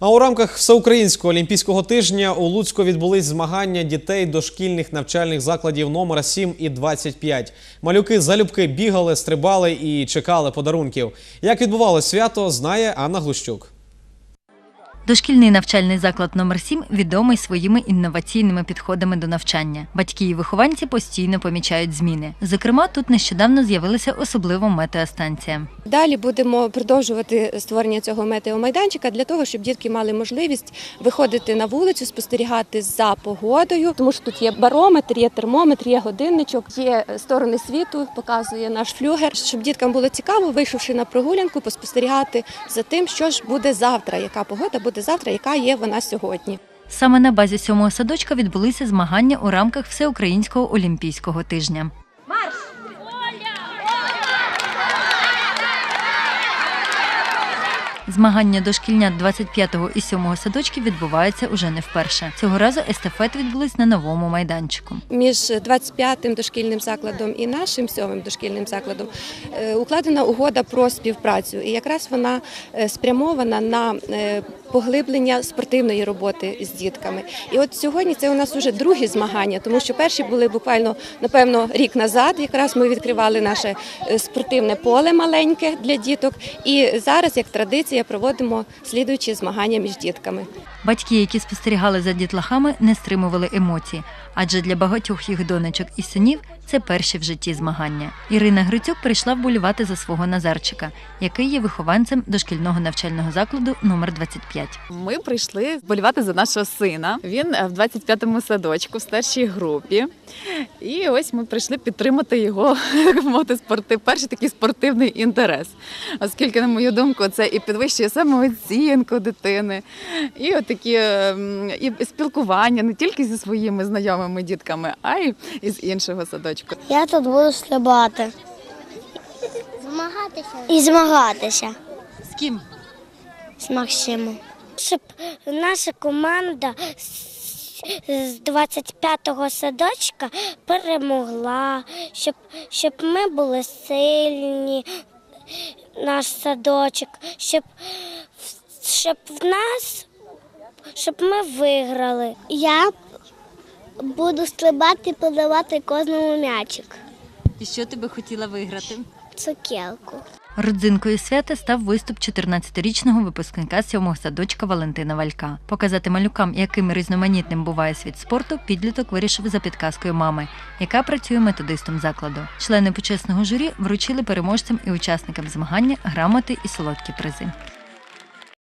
А у рамках всеукраїнського олімпійського тижня у Луцьку відбулись змагання дітей дошкільних навчальних закладів номера 7 і 25. Малюки залюбки бігали, стрибали і чекали подарунків. Як відбувалося свято, знає Анна Глущук. Дошкільний навчальний заклад номер 7 відомий своїми інноваційними підходами до навчання. Батьки і вихованці постійно помічають зміни. Зокрема, тут нещодавно з'явилася особлива метеостанція. Далі будемо продовжувати створення цього метеомайданчика для того, щоб дітки мали можливість виходити на вулицю, спостерігати за погодою, тому що тут є барометр, є термометр, є годинничок, є сторони світу, показує наш флюгер, щоб діткам було цікаво, вийшовши на прогулянку, поспостерігати за тим, що ж буде завтра, яка погода буде завтра, яка є вона сьогодні. Саме на базі сьомого садочка відбулися змагання у рамках всеукраїнського олімпійського тижня. Марш! Змагання дошкільнят 25-го і 7-го садочків відбуваються уже не вперше. Цього разу естафети відбулись на новому майданчику. Між 25-м дошкільним закладом і нашим сьомим дошкільним закладом е, укладена угода про співпрацю, і якраз вона е, спрямована на е, поглиблення спортивної роботи з дітками. І от сьогодні це у нас вже другі змагання, тому що перші були буквально напевно рік назад. Якраз ми відкривали наше е, спортивне поле маленьке для діток. І зараз, як традиція, проводимо слідуючі змагання між дітками. Батьки, які спостерігали за дітлахами, не стримували емоцій, адже для багатьох їх донечок і синів це перші в житті змагання. Ірина Грицюк прийшла вболівати за свого Назарчика, який є вихованцем дошкільного навчального закладу номер 25. Ми прийшли вболівати за нашого сина. Він е, в 25-му садочку в старшій групі. І ось ми прийшли підтримати його мовити, спорти, перший такий спортивний інтерес. Оскільки, на мою думку, це і підвищує самооцінку дитини, і отакі ем, і спілкування не тільки зі своїми знайомими дітками, а й із іншого садочку. Я тут буду стрибати Змагатися. і змагатися З ким? З Максимом. Щоб наша команда з- з 25-го садочка перемогла, щоб, щоб ми були сильні, наш садочок, щоб, щоб в нас, щоб ми виграли. Я буду стрибати і подавати кожному м'ячик. І що ти би хотіла виграти? Цукерку. Родзинкою свята став виступ 14-річного випускника сьомого садочка Валентина Валька. Показати малюкам, яким різноманітним буває світ спорту, підліток вирішив за підказкою мами, яка працює методистом закладу. Члени почесного журі вручили переможцям і учасникам змагання грамоти і солодкі призи.